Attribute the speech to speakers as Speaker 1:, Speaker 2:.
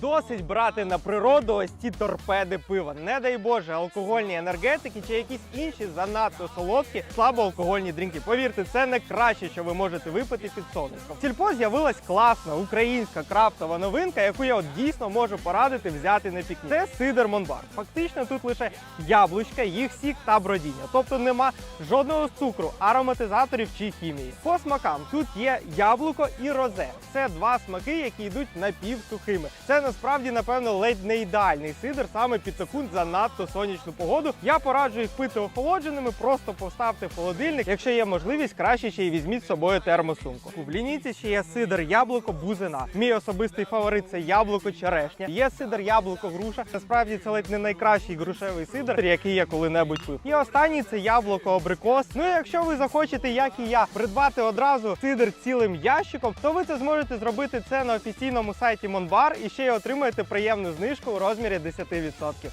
Speaker 1: Досить брати на природу ось ці торпеди пива. Не дай Боже, алкогольні енергетики чи якісь інші занадто солодкі, слабоалкогольні дрінки. Повірте, це не краще, що ви можете випити під сонечком. Сільпо з'явилась класна українська крафтова новинка, яку я от дійсно можу порадити взяти на пікнік. Це сидер Монбар. Фактично тут лише яблучка, їх сік та бродіння. Тобто нема жодного цукру, ароматизаторів чи хімії. По смакам тут є яблуко і розе. Це два смаки, які йдуть напівсухими. Це насправді, напевно, ледь не ідеальний сидр саме під таку занадто сонячну погоду. Я пораджу їх пити охолодженими, просто поставте в холодильник. Якщо є можливість, краще ще й візьміть з собою термосумку. В лінійці ще є сидр яблуко бузина. Мій особистий фаворит це яблуко черешня. Є сидр яблуко груша. Насправді це ледь не найкращий грушевий сидр, який я коли-небудь пив. І останній це яблуко абрикос. Ну і якщо ви захочете, як і я, придбати одразу сидр цілим ящиком, то ви це зможете зробити це на офіційному сайті Монбар і ще й отримаєте приємну знижку у розмірі 10%.